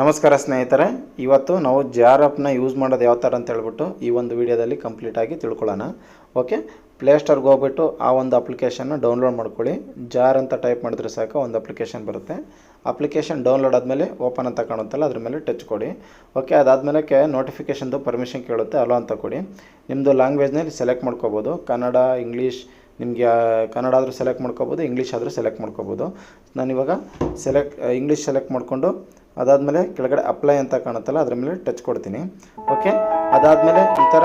ನಮಸ್ಕಾರ ಸ್ನೇಹಿತರೆ, ಇವತ್ತು ನಾವು ಜಾರ್ ಆರ್ ಯೂಸ್ ಮಾಡೋದು ಯಾವ ಥರ ಅಂತ ಹೇಳ್ಬಿಟ್ಟು ಈ ಒಂದು ವಿಡಿಯೋದಲ್ಲಿ ಕಂಪ್ಲೀಟಾಗಿ ತಿಳ್ಕೊಳ್ಳೋಣ. ಓಕೆ ಪ್ಲೇಸ್ಟೋರ್ಗೆ ಹೋಗ್ಬಿಟ್ಟು ಆ ಒಂದು ಅಪ್ಲಿಕೇಶನ್ನ ಡೌನ್ಲೋಡ್ ಮಾಡ್ಕೊಳ್ಳಿ. ಜಾರ್ ಅಂತ ಟೈಪ್ ಮಾಡಿದ್ರೆ ಸಾಕು ಒಂದು ಅಪ್ಲಿಕೇಶನ್ ಬರುತ್ತೆ. ಅಪ್ಲಿಕೇಶನ್ ಡೌನ್ಲೋಡ್ ಆದಮೇಲೆ ಓಪನ್ ಅಂತ ಕಾಣುತ್ತಲ್ಲ, ಅದ್ರ ಮೇಲೆ ಟಚ್ ಕೊಡಿ. ಓಕೆ ಅದಾದಮೇಲೆ ನೋಟಿಫಿಕೇಶನ್ದು ಪರ್ಮಿಷನ್ ಕೇಳುತ್ತೆ ಅಲೋ ಅಂತ ಕೊಡಿ. ನಿಮ್ಮದು ಲ್ಯಾಂಗ್ವೇಜ್ನಲ್ಲಿ ಸೆಲೆಕ್ಟ್ ಮಾಡ್ಕೋಬೋದು. ಕನ್ನಡ ಇಂಗ್ಲೀಷ್ ನಿಮಗೆ ಕನ್ನಡ ಆದರೂ ಸೆಲೆಕ್ಟ್ ಮಾಡ್ಕೋಬೋದು ಇಂಗ್ಲೀಷ್ ಆದರೂ ಸೆಲೆಕ್ಟ್ ಮಾಡ್ಕೋಬೋದು. ನಾನಿವಾಗ ಸೆಲೆಕ್ಟ್ ಇಂಗ್ಲೀಷ್ ಸೆಲೆಕ್ಟ್ ಮಾಡಿಕೊಂಡು ಅದಾದಮೇಲೆ ಕೆಳಗಡೆ ಅಪ್ಲೈ ಅಂತ ಕಾಣುತ್ತಲ್ಲ, ಅದ್ರ ಮೇಲೆ ಟಚ್ ಕೊಡ್ತೀನಿ. ಓಕೆ ಅದಾದಮೇಲೆ ಈ ಥರ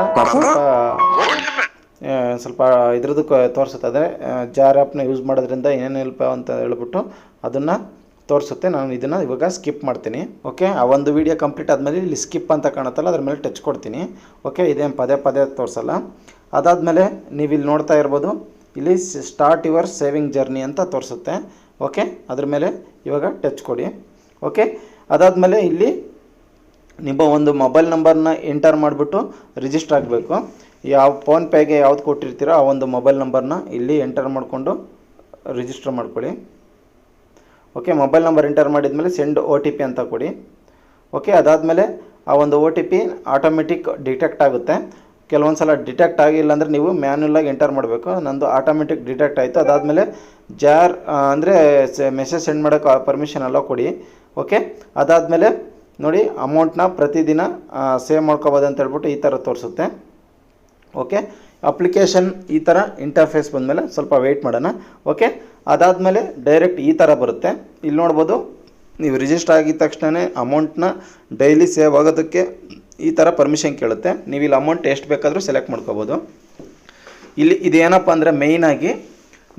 ಸ್ವಲ್ಪ ಇದ್ರದ್ದು ತೋರಿಸುತ್ತೆ. ಅಂದರೆ ಜಾರ್ ಆ್ಯಪ್ನ ಯೂಸ್ ಮಾಡೋದ್ರಿಂದ ಏನೇನು ಹೆಲ್ಪ್ ಅಂತ ಹೇಳ್ಬಿಟ್ಟು ಅದನ್ನು ತೋರಿಸುತ್ತೆ. ನಾನು ಇದನ್ನು ಇವಾಗ ಸ್ಕಿಪ್ ಮಾಡ್ತೀನಿ. ಓಕೆ ಆ ಒಂದು ವೀಡಿಯೋ ಕಂಪ್ಲೀಟ್ ಆದಮೇಲೆ ಇಲ್ಲಿ ಸ್ಕಿಪ್ ಅಂತ ಕಾಣುತ್ತಲ್ಲ, ಅದ್ರ ಮೇಲೆ ಟಚ್ ಕೊಡ್ತೀನಿ. ಓಕೆ ಇದೇನು ಪದೇ ಪದೇ ತೋರಿಸಲ್ಲ. ಅದಾದಮೇಲೆ ನೀವು ಇಲ್ಲಿ ನೋಡ್ತಾ ಇರ್ಬೋದು, ಇಲ್ಲಿ ಸ್ಟಾರ್ಟ್ ಯುವರ್ ಸೇವಿಂಗ್ ಜರ್ನಿ ಅಂತ ತೋರಿಸುತ್ತೆ. ಓಕೆ ಅದ್ರ ಮೇಲೆ ಇವಾಗ ಟಚ್ ಕೊಡಿ. ಓಕೆ ಅದಾದಮೇಲೆ ಇಲ್ಲಿ ನಿಮ್ಮ ಒಂದು ಮೊಬೈಲ್ ನಂಬರ್ನ ಎಂಟರ್ ಮಾಡಿಬಿಟ್ಟು ರಿಜಿಸ್ಟರ್ ಆಗಬೇಕು. ಯಾವ ಫೋನ್ಪೇಗೆ ಯಾವ್ದು ಕೊಟ್ಟಿರ್ತೀರೋ ಆ ಒಂದು ಮೊಬೈಲ್ ನಂಬರ್ನ ಇಲ್ಲಿ ಎಂಟರ್ ಮಾಡಿಕೊಂಡು ರಿಜಿಸ್ಟರ್ ಮಾಡ್ಕೊಳ್ಳಿ. ಓಕೆ ಮೊಬೈಲ್ ನಂಬರ್ ಎಂಟರ್ ಮಾಡಿದ್ಮೇಲೆ ಸೆಂಡ್ ಒ ಟಿ ಪಿ ಅಂತ ಕೊಡಿ. ಓಕೆ ಅದಾದಮೇಲೆ ಆ ಒಂದು O T P automatic detect ಆಗುತ್ತೆ. ಕೆಲವೊಂದು ಸಲ ಡಿಟೆಕ್ಟ್ ಆಗಿಲ್ಲ ಅಂದರೆ ನೀವು ಮ್ಯಾನ್ಯಲಾಗಿ ಎಂಟರ್ ಮಾಡಬೇಕು. ನಂದು ಆಟೋಮೆಟಿಕ್ ಡಿಟೆಕ್ಟ್ ಆಯಿತು. ಅದಾದಮೇಲೆ ಜಾರ್ ಅಂದರೆ ಮೆಸೇಜ್ ಸೆಂಡ್ ಮಾಡೋಕ್ಕೆ ಪರ್ಮಿಷನ್ ಎಲ್ಲ ಕೊಡಿ. ಓಕೆ ಅದಾದಮೇಲೆ ನೋಡಿ ಅಮೌಂಟ್ನ ಪ್ರತಿದಿನ ಸೇವ್ ಮಾಡ್ಕೋಬೋದು ಅಂತ ಹೇಳ್ಬಿಟ್ಟು ಈ ಥರ ತೋರಿಸುತ್ತೆ. ಓಕೆ ಅಪ್ಲಿಕೇಶನ್ ಈ ಥರ ಇಂಟರ್ಫೇಸ್ ಬಂದಮೇಲೆ ಸ್ವಲ್ಪ ವೆಯ್ಟ್ ಮಾಡೋಣ. ಓಕೆ ಅದಾದಮೇಲೆ ಡೈರೆಕ್ಟ್ ಈ ಥರ ಬರುತ್ತೆ. ಇಲ್ಲಿ ನೋಡ್ಬೋದು, ನೀವು ರಿಜಿಸ್ಟರ್ ಆಗಿದ ತಕ್ಷಣವೇ ಅಮೌಂಟ್ನ ಡೈಲಿ ಸೇವ್ ಆಗೋದಕ್ಕೆ ಈ ಥರ ಪರ್ಮಿಷನ್ ಕೇಳುತ್ತೆ. ನೀವು ಇಲ್ಲಿ ಅಮೌಂಟ್ ಎಷ್ಟು ಬೇಕಾದರೂ ಸೆಲೆಕ್ಟ್ ಮಾಡ್ಕೋಬೋದು. ಇಲ್ಲಿ ಇದೇನಪ್ಪ ಅಂದರೆ ಮೇಯ್ನಾಗಿ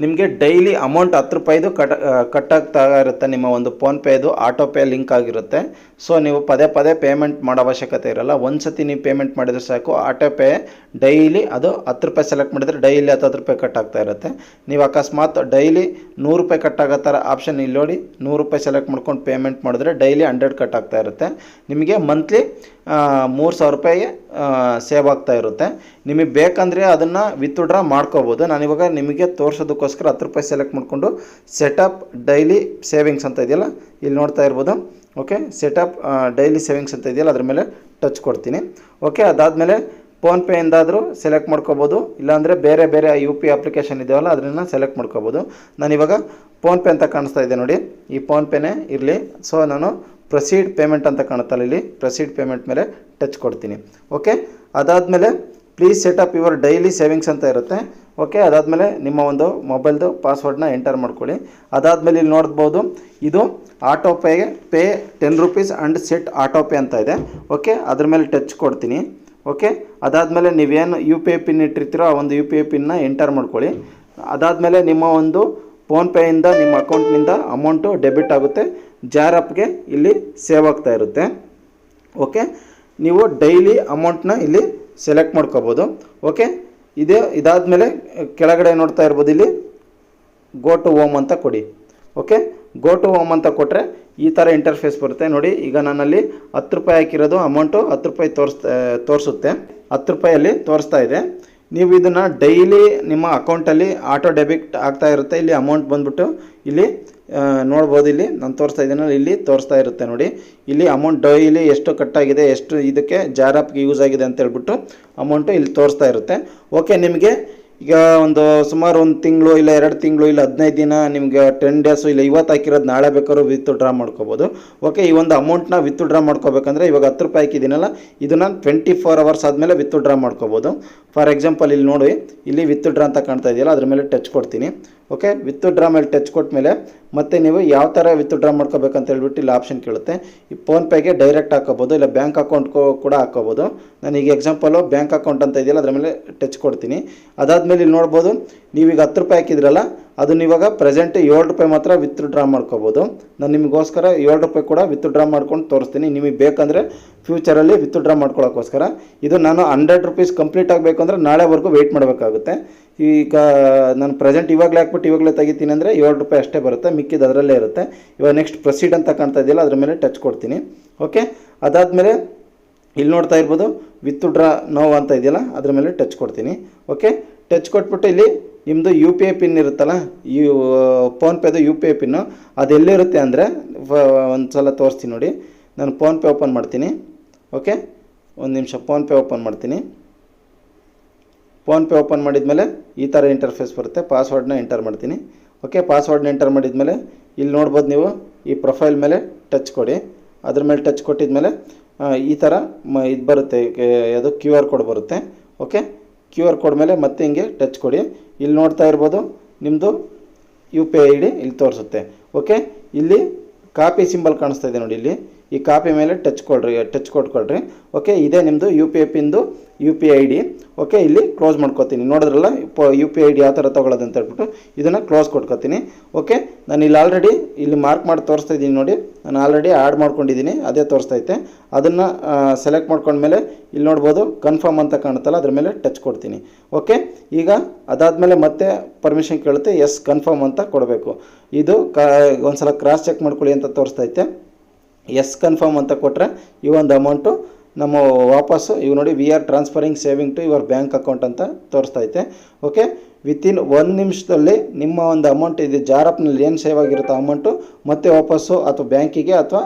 ನಿಮಗೆ ಡೈಲಿ ಅಮೌಂಟ್ ಹತ್ತು ರೂಪಾಯಿದು ಕಟ್ ಕಟ್ಟಾಗ್ತಾ ಇರುತ್ತೆ ನಿಮ್ಮ ಒಂದು ಫೋನ್ಪೇದು ಆಟೋ ಪೇ ಲಿಂಕ್ ಆಗಿರುತ್ತೆ. ಸೊ ನೀವು ಪದೇ ಪದೇ ಪೇಮೆಂಟ್ ಮಾಡೋ ಅವಶ್ಯಕತೆ ಇರಲ್ಲ. ಒಂದು ಸತಿ ನೀವು ಪೇಮೆಂಟ್ ಮಾಡಿದರೆ ಸಾಕು. ಆಟೋ ಪೇ ಡೈಲಿ ಅದು ಹತ್ತು ರೂಪಾಯಿ ಸೆಲೆಕ್ಟ್ ಮಾಡಿದರೆ ಡೈಲಿ ಹತ್ತು ರೂಪಾಯಿ ಕಟ್ ಆಗ್ತಾ ಇರುತ್ತೆ. ನೀವು ಅಕಸ್ಮಾತ್ ಡೈಲಿ ನೂರು ರೂಪಾಯಿ ಕಟ್ ಆಗೋ ಥರ ಆಪ್ಷನ್ ಇಲ್ಲಿ ನೋಡಿ, ನೂರು ರೂಪಾಯಿ ಸೆಲೆಕ್ಟ್ ಮಾಡ್ಕೊಂಡು ಪೇಮೆಂಟ್ ಮಾಡಿದ್ರೆ ಡೈಲಿ ಹಂಡ್ರೆಡ್ ಕಟ್ ಆಗ್ತಾ ಇರುತ್ತೆ. ನಿಮಗೆ ಮಂತ್ಲಿ ಮೂರು ಸಾವಿರ ರೂಪಾಯಿ ಸೇವ್ ಆಗ್ತಾ ಇರುತ್ತೆ. ನಿಮಗೆ ಬೇಕಂದರೆ ಅದನ್ನು ವಿತ್ಡ್ರಾ ಮಾಡ್ಕೋಬೋದು. ನಾನಿವಾಗ ನಿಮಗೆ ತೋರಿಸೋದಕ್ಕೋಸ್ಕರ ಹತ್ತು ರೂಪಾಯಿ ಸೆಲೆಕ್ಟ್ ಮಾಡಿಕೊಂಡು ಸೆಟಪ್ ಡೈಲಿ ಸೇವಿಂಗ್ಸ್ ಅಂತ ಇದೆಯಲ್ಲ, ಇಲ್ಲಿ ನೋಡ್ತಾ ಇರ್ಬೋದು. ಓಕೆ ಸೆಟಪ್ ಡೈಲಿ ಸೇವಿಂಗ್ಸ್ ಅಂತ ಇದೆಯಲ್ಲ, ಅದ್ರ ಮೇಲೆ ಟಚ್ ಕೊಡ್ತೀನಿ. ಓಕೆ ಅದಾದಮೇಲೆ ಫೋನ್ಪೇಯಿಂದಾದರೂ ಸೆಲೆಕ್ಟ್ ಮಾಡ್ಕೋಬೋದು. ಇಲ್ಲಾಂದರೆ ಬೇರೆ ಬೇರೆ ಯು ಪಿ ಅಪ್ಲಿಕೇಶನ್ ಇದೆಯಲ್ಲ ಅದನ್ನು ಸೆಲೆಕ್ಟ್ ಮಾಡ್ಕೋಬೋದು. ನಾನಿವಾಗ ಫೋನ್ಪೇ ಅಂತ ಕಾಣಿಸ್ತಾ ಇದೆ ನೋಡಿ. ಈ ಫೋನ್ಪೇನೇ ಇರಲಿ. ಸೊ ನಾನು ಪ್ರೊಸೀಡ್ ಪೇಮೆಂಟ್ ಅಂತ ಕಾಣುತ್ತಲ್ಲ ಇಲ್ಲಿ ಪ್ರೊಸೀಡ್ ಪೇಮೆಂಟ್ ಮೇಲೆ ಟಚ್ ಕೊಡ್ತೀನಿ. ಓಕೆ ಅದಾದಮೇಲೆ please setup your daily savings ಅಂತ ಇರುತ್ತೆ. ಓಕೆ ಅದಾದಮೇಲೆ ನಿಮ್ಮ ಒಂದು ಮೊಬೈಲ್ದು ಪಾಸ್ವರ್ಡ್ನ ಎಂಟರ್ ಮಾಡ್ಕೊಳ್ಳಿ. ಅದಾದಮೇಲೆ ಇಲ್ಲಿ ನೋಡ್ಬೋದು, ಇದು auto ಪೇಗೆ pay ten rupees and set auto pay ಅಂತ ಇದೆ. ಓಕೆ ಅದ್ರ ಮೇಲೆ ಟಚ್ ಕೊಡ್ತೀನಿ. ಓಕೆ ಅದಾದಮೇಲೆ ನೀವೇನು ಯು ಪಿ ಐ ಪಿನ್ ಇಟ್ಟಿರ್ತೀರೋ ಆ ಒಂದು ಯು ಪಿ ಐ ಪಿನ್ನ ಎಂಟರ್ ಮಾಡ್ಕೊಳ್ಳಿ. ಅದಾದಮೇಲೆ ನಿಮ್ಮ ಒಂದು ಫೋನ್ಪೇಯಿಂದ ನಿಮ್ಮ ಅಕೌಂಟ್ನಿಂದ ಅಮೌಂಟು ಡೆಬಿಟ್ ಆಗುತ್ತೆ. ಜಾರ್ ಆಪ್ಗೆ ಇಲ್ಲಿ ಸೇವ್ ಆಗ್ತಾ ಇರುತ್ತೆ. ಓಕೆ? ನೀವು ಡೈಲಿ ಅಮೌಂಟ್ನ ಇಲ್ಲಿ ಸೆಲೆಕ್ಟ್ ಮಾಡ್ಕೋಬೋದು. ಓಕೆ? ಇದೇ, ಇದಾದಮೇಲೆ ಕೆಳಗಡೆ ನೋಡ್ತಾ ಇರ್ಬೋದು ಇಲ್ಲಿ ಗೋ ಟು ಓಮ್ ಅಂತ ಕೊಡಿ. ಓಕೆ? ಗೋ ಟು ಓಮ್ ಅಂತ ಕೊಟ್ಟರೆ ಈ ಥರ ಇಂಟರ್ಫೇಸ್ ಬರುತ್ತೆ. ನೋಡಿ, ಈಗ ನನ್ನಲ್ಲಿ ಹತ್ತು ರೂಪಾಯಿ ಹಾಕಿರೋದು ಅಮೌಂಟು ಹತ್ತು ರೂಪಾಯಿ ತೋರಿಸ್ತಾ ತೋರಿಸುತ್ತೆ. ಹತ್ತು ರೂಪಾಯಲ್ಲಿ ತೋರಿಸ್ತಾ ಇದೆ. ನೀವು ಇದನ್ನು ಡೈಲಿ ನಿಮ್ಮ ಅಕೌಂಟಲ್ಲಿ ಆಟೋ ಡೆಬಿಟ್ ಆಗ್ತಾ ಇರುತ್ತೆ. ಇಲ್ಲಿ ಅಮೌಂಟ್ ಬಂದ್ಬಿಟ್ಟು ಇಲ್ಲಿ ನೋಡ್ಬೋದು ಇಲ್ಲಿ. ನಾನು ತೋರಿಸ್ತಾ ಇದ್ದೀನಲ್ಲ ಇಲ್ಲಿ ತೋರಿಸ್ತಾ ಇರುತ್ತೆ ನೋಡಿ. ಇಲ್ಲಿ ಅಮೌಂಟ್ ಡೈಲಿ ಎಷ್ಟು ಕಟ್ಟಾಗಿದೆ ಎಷ್ಟು ಇದಕ್ಕೆ ಜಾರಾಪ್ಗೆ ಯೂಸ್ ಆಗಿದೆ ಅಂತ ಹೇಳ್ಬಿಟ್ಟು ಅಮೌಂಟು ಇಲ್ಲಿ ತೋರಿಸ್ತಾ ಇರುತ್ತೆ. ಓಕೆ ನಿಮಗೆ ಈಗ ಒಂದು ಸುಮಾರು ಒಂದು ತಿಂಗಳು ಇಲ್ಲ ಎರಡು ತಿಂಗಳು ಇಲ್ಲ ಹದಿನೈದು ದಿನ ನಿಮಗೆ ಟೆನ್ ಡೇಸು ಇಲ್ಲ ಇವತ್ತು ಹಾಕಿರೋದು ನಾಳೆ ಬೇಕಾದ್ರೂ ವಿತ್ ಡ್ರಾ ಮಾಡ್ಕೋಬೋದು. ಓಕೆ ಈ ಒಂದು ಅಮೌಂಟ್ನ ವಿತ್ ಡ್ರಾ ಮಾಡ್ಕೋಬೇಕಂದ್ರೆ ಇವಾಗ ಹತ್ತು ರೂಪಾಯಿ ಹಾಕಿದ್ದೀನಲ್ಲ, ಇದನ್ನು ಟ್ವೆಂಟಿ ಫೋರ್ ಅವರ್ಸ್ ಆದಮೇಲೆ ವಿತ್ ಡ್ರಾ ಮಾಡ್ಕೋಬೋದು. ಫಾರ್ ಎಕ್ಸಾಂಪಲ್ ಇಲ್ಲಿ ನೋಡಿ, ಇಲ್ಲಿ ವಿತ್ ಡ್ರಾ ಅಂತ ಕಾಣ್ತಾ ಇದೆಯಲ್ಲ, ಅದ್ರ ಮೇಲೆ ಟಚ್ ಕೊಡ್ತೀನಿ. ಓಕೆ ವಿತ್ ಡ್ರಾ ಮೇಲೆ ಟಚ್ ಕೊಟ್ಟ ಮೇಲೆ. ಮತ್ತೆ ನೀವು ಯಾವ ಥರ ವಿತ್ ಡ್ರಾ ಮಾಡ್ಕೋಬೇಕಂತ ಹೇಳ್ಬಿಟ್ಟು ಇಲ್ಲಿ ಆಪ್ಷನ್ ಕೇಳುತ್ತೆ. ಈ ಫೋನ್ಪೇಗೆ ಡೈರೆಕ್ಟ್ ಹಾಕೋಬೋದು, ಇಲ್ಲ ಬ್ಯಾಂಕ್ ಅಕೌಂಟ್ ಕೂಡ ಹಾಕೋಬೋದು. ನಾನು ಈಗ ಎಕ್ಸಾಂಪಲು ಬ್ಯಾಂಕ್ ಅಕೌಂಟ್ ಅಂತ ಇದೆಯಲ್ಲ, ಅದರ ಮೇಲೆ ಟಚ್ ಕೊಡ್ತೀನಿ. ಅದಾದಮೇಲೆ ಇಲ್ಲಿ ನೋಡ್ಬೋದು, ನೀವೀಗ ಹತ್ತು ರೂಪಾಯಿ ಹಾಕಿದ್ರಲ್ಲ ಅದನ್ನ ಇವಾಗ ಪ್ರೆಸೆಂಟ್ ಏಳು ರೂಪಾಯಿ ಮಾತ್ರ ವಿತ್ ಡ್ರಾ ಮಾಡ್ಕೋಬೋದು. ನಾನು ನಿಮಗೋಸ್ಕರ ಏಳು ರೂಪಾಯಿ ಕೂಡ ವಿತ್ ಡ್ರಾ ಮಾಡ್ಕೊಂಡು ತೋರಿಸ್ತೀನಿ. ನಿಮಗೆ ಬೇಕಂದರೆ ಫ್ಯೂಚರಲ್ಲಿ ವಿತ್ ಡ್ರಾ ಮಾಡ್ಕೊಳ್ಳೋಕ್ಕೋಸ್ಕರ ಇದು ನಾನು ಹಂಡ್ರೆಡ್ ರುಪೀಸ್ ಕಂಪ್ಲೀಟ್ ಆಗಬೇಕು ಅಂದರೆ ನಾಳೆವರೆಗೂ ವೆಯ್ಟ್ ಮಾಡಬೇಕಾಗುತ್ತೆ. ಈಗ ನಾನು ಪ್ರೆಸೆಂಟ್ ಇವಾಗಲೇ ಹಾಕ್ಬಿಟ್ಟು ಇವಾಗಲೇ ತೆಗಿತೀನಿ ಅಂದರೆ ಏಳು ರೂಪಾಯಿ ಅಷ್ಟೇ ಬರುತ್ತೆ. ಮಿಕ್ಕಿದ ಅದರಲ್ಲೇ ಇರುತ್ತೆ. ಇವಾಗ ನೆಕ್ಸ್ಟ್ ಪ್ರೊಸೀಡ್ ಅಂತ ಕಾಣ್ತಾ ಇದೆಯಲ್ಲ, ಅದ್ರ ಮೇಲೆ ಟಚ್ ಕೊಡ್ತೀನಿ. ಓಕೆ ಅದಾದಮೇಲೆ ಇಲ್ಲಿ ನೋಡ್ತಾ ಇರ್ಬೋದು ವಿತ್ ಡ್ರಾ ನೋವು ಅಂತ ಇದೆಯಲ್ಲ, ಅದ್ರ ಮೇಲೆ ಟಚ್ ಕೊಡ್ತೀನಿ. ಓಕೆ ಟಚ್ ಕೊಟ್ಬಿಟ್ಟು ಇಲ್ಲಿ ನಿಮ್ಮದು ಯು ಪಿ ಐ ಪಿನ್ ಇರುತ್ತಲ್ಲ ಯು ಫೋನ್ಪೇದು ಯು ಪಿ ಐ ಪಿನ್ನು ಅದು ಎಲ್ಲಿರುತ್ತೆ ಅಂದರೆ ಒಂದು ಸಲ ತೋರಿಸ್ತೀನಿ ನೋಡಿ. ನಾನು ಫೋನ್ಪೇ ಓಪನ್ ಮಾಡ್ತೀನಿ. ಓಕೆ ಒಂದು ನಿಮಿಷ ಫೋನ್ಪೇ ಓಪನ್ ಮಾಡ್ತೀನಿ. ಫೋನ್ಪೇ ಓಪನ್ ಮಾಡಿದ್ಮೇಲೆ ಈ ಥರ ಇಂಟರ್ಫೇಸ್ ಬರುತ್ತೆ. ಪಾಸ್ವರ್ಡ್ನ ಎಂಟರ್ ಮಾಡ್ತೀನಿ. ಓಕೆ ಪಾಸ್ವರ್ಡ್ನ ಎಂಟರ್ ಮಾಡಿದ್ಮೇಲೆ ಇಲ್ಲಿ ನೋಡ್ಬೋದು ನೀವು, ಈ ಪ್ರೊಫೈಲ್ ಮೇಲೆ ಟಚ್ ಕೊಡಿ. ಅದ್ರ ಮೇಲೆ ಟಚ್ ಕೊಟ್ಟಿದ್ಮೇಲೆ ಈ ಥರ ಮ, ಇದು ಬರುತ್ತೆ. ಅದು ಕ್ಯೂ ಆರ್ ಕೋಡ್ ಬರುತ್ತೆ. ಓಕೆ ಕ್ಯೂ ಆರ್ ಕೋಡ್ ಮೇಲೆ ಮತ್ತೆ ಹಿಂಗೆ ಟಚ್ ಕೊಡಿ. ಇಲ್ಲಿ ನೋಡ್ತಾ ಇರ್ಬೋದು ನಿಮ್ಮದು ಯು ಪಿ ಐ ಡಿ ಇಲ್ಲಿ ತೋರಿಸುತ್ತೆ. ಓಕೆ ಇಲ್ಲಿ ಕಾಪಿ ಸಿಂಬಲ್ ಕಾಣಿಸ್ತಾ ಇದೆ ನೋಡಿ ಇಲ್ಲಿ. ಈ ಕಾಪಿ ಮೇಲೆ ಟಚ್ ಕೊಡ್ರಿ, ಟಚ್ ಕೊಟ್ಕೊಳ್ರಿ ಓಕೆ ಇದೇ ನಿಮ್ಮದು U P I ಪಿಂದು U P I D okay ಇಲ್ಲಿ ಕ್ಲೋಸ್ ಮಾಡ್ಕೋತೀನಿ. ನೋಡಿದ್ರಲ್ಲ ಯು ಪಿ ಐ ಡಿ ಯಾವ ಥರ ತೊಗೊಳ್ಳೋದು ಅಂತ ಹೇಳ್ಬಿಟ್ಟು ಇದನ್ನು ಕ್ಲೋಸ್ ಕೊಟ್ಕೋತೀನಿ. ಓಕೆ ನಾನು ಇಲ್ಲಿ ಆಲ್ರೆಡಿ ಇಲ್ಲಿ ಮಾರ್ಕ್ ಮಾಡಿ ತೋರಿಸ್ತಾ ಇದ್ದೀನಿ ನೋಡಿ. ನಾನು ಆಲ್ರೆಡಿ ಆ್ಯಡ್ ಮಾಡ್ಕೊಂಡಿದ್ದೀನಿ, ಅದೇ ತೋರಿಸ್ತೈತೆ ಅದನ್ನು ಸೆಲೆಕ್ಟ್ ಮಾಡ್ಕೊಂಡ್ಮೇಲೆ ಇಲ್ಲಿ ನೋಡ್ಬೋದು ಕನ್ಫರ್ಮ್ ಅಂತ ಕಾಣುತ್ತಲ್ಲ, ಅದ್ರ ಮೇಲೆ ಟಚ್ ಕೊಡ್ತೀನಿ. ಓಕೆ ಈಗ ಅದಾದಮೇಲೆ ಮತ್ತೆ ಪರ್ಮಿಷನ್ ಕೇಳುತ್ತೆ ಎಸ್ ಕನ್ಫರ್ಮ್ ಅಂತ ಕೊಡಬೇಕು. ಇದು ಕ, ಒಂದ್ಸಲ ಕ್ರಾಸ್ ಚೆಕ್ ಮಾಡ್ಕೊಳ್ಳಿ ಅಂತ ತೋರಿಸ್ತಾ ಐತೆ ಎಸ್ ಕನ್ಫರ್ಮ್ ಅಂತ ಕೊಟ್ಟರೆ ಈ ಒಂದು ಅಮೌಂಟು ನಮ್ಮ ವಾಪಸ್ಸು, ಇವು ನೋಡಿ we are transferring saving to your bank account ಅಂತ ತೋರಿಸ್ತಾ ಐತೆ. ಓಕೆ ವಿತಿನ್ ಒಂದು ನಿಮಿಷದಲ್ಲಿ ನಿಮ್ಮ ಒಂದು ಅಮೌಂಟ್ ಇದು ಜಾರಪ್ನಲ್ಲಿ ಏನು ಸೇವ್ ಆಗಿರುತ್ತೋ ಅಮೌಂಟು ಮತ್ತೆ ವಾಪಸ್ಸು ಅಥವಾ ಬ್ಯಾಂಕಿಗೆ ಅಥವಾ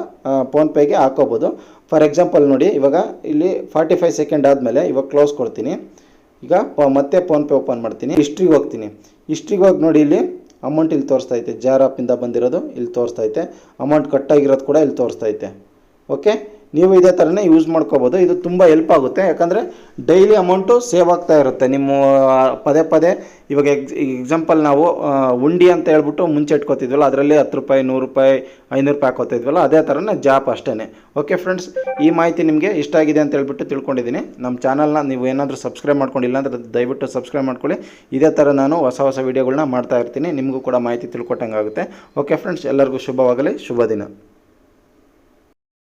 ಫೋನ್ಪೇಗೆ ಹಾಕೋಬೋದು. ಫಾರ್ ಎಕ್ಸಾಂಪಲ್ ನೋಡಿ, ಇವಾಗ ಇಲ್ಲಿ ಫಾರ್ಟಿ ಫೈವ್ ಸೆಕೆಂಡ್ ಆದಮೇಲೆ ಇವಾಗ ಕ್ಲೋಸ್ ಕೊಡ್ತೀನಿ. ಈಗ ಪ, ಮತ್ತೆ ಫೋನ್ಪೇ ಓಪನ್ ಮಾಡ್ತೀನಿ. ಹಿಸ್ಟ್ರಿಗೆ ಹೋಗ್ತೀನಿ. ಹಿಸ್ಟ್ರಿಗೆ ಹೋಗಿ ನೋಡಿ ಇಲ್ಲಿ ಅಮೌಂಟ್ ಇಲ್ಲಿ ತೋರಿಸ್ತಾ ಐತೆ. ಜಾರ್ ಬಂದಿರೋದು ಇಲ್ಲಿ ತೋರಿಸ್ತಾ ಐತೆ. ಅಮೌಂಟ್ ಕಟ್ಟಾಗಿರೋದು ಕೂಡ ಇಲ್ಲಿ ತೋರಿಸ್ತಾ ಐತೆ. ಓಕೆ ನೀವು ಇದೇ ಥರನೇ ಯೂಸ್ ಮಾಡ್ಕೋಬೋದು. ಇದು ತುಂಬ ಹೆಲ್ಪ್ ಆಗುತ್ತೆ. ಯಾಕಂದರೆ ಡೈಲಿ ಅಮೌಂಟು ಸೇವ್ ಆಗ್ತಾ ಇರುತ್ತೆ. ನಿಮ್ಮ ಪದೇ ಪದೇ ಇವಾಗ ಎಕ್ಸ್ ಎಕ್ಸಾಂಪಲ್ ನಾವು ಉಂಡಿ ಅಂತ ಹೇಳ್ಬಿಟ್ಟು ಮುಂಚೆ ಇಟ್ಕೋತಿದ್ವಲ್ಲ, ಅದರಲ್ಲಿ ಹತ್ತು ರೂಪಾಯಿ, ನೂರು ರೂಪಾಯಿ, ಐನೂರು ರೂಪಾಯಿ ಹಾಕೋತಿದ್ವಲ್ಲ, ಅದೇ ಥರನೇ ಜಾಪ್ ಅಷ್ಟೇ ಓಕೆ ಫ್ರೆಂಡ್ಸ್ ಈ ಮಾಹಿತಿ ನಿಮಗೆ ಇಷ್ಟ ಆಗಿದೆ ಅಂತ ಹೇಳ್ಬಿಟ್ಟು ತಿಳ್ಕೊಂಡಿದ್ದೀನಿ. ನಮ್ಮ ಚಾನಲ್ನ ನೀವು ಏನಾದರೂ ಸಬ್ಸ್ಕ್ರೈಬ್ ಮಾಡ್ಕೊಂಡಿಲ್ಲ ಅಂದರೆ ದಯವಿಟ್ಟು ಸಬ್ಸ್ಕ್ರೈಬ್ ಮಾಡ್ಕೊಳ್ಳಿ. ಇದೇ ಥರ ನಾನು ಹೊಸ ಹೊಸ ವೀಡಿಯೋಗಳನ್ನ ಮಾಡ್ತಾ ಇರ್ತೀನಿ. ನಿಮಗೂ ಕೂಡ ಮಾಹಿತಿ ತಿಳ್ಕೊಟ್ಟಂಗೆ ಆಗುತ್ತೆ ಓಕೆ ಫ್ರೆಂಡ್ಸ್ ಎಲ್ಲರಿಗೂ ಶುಭವಾಗಲಿ. ಶುಭ ದಿನ.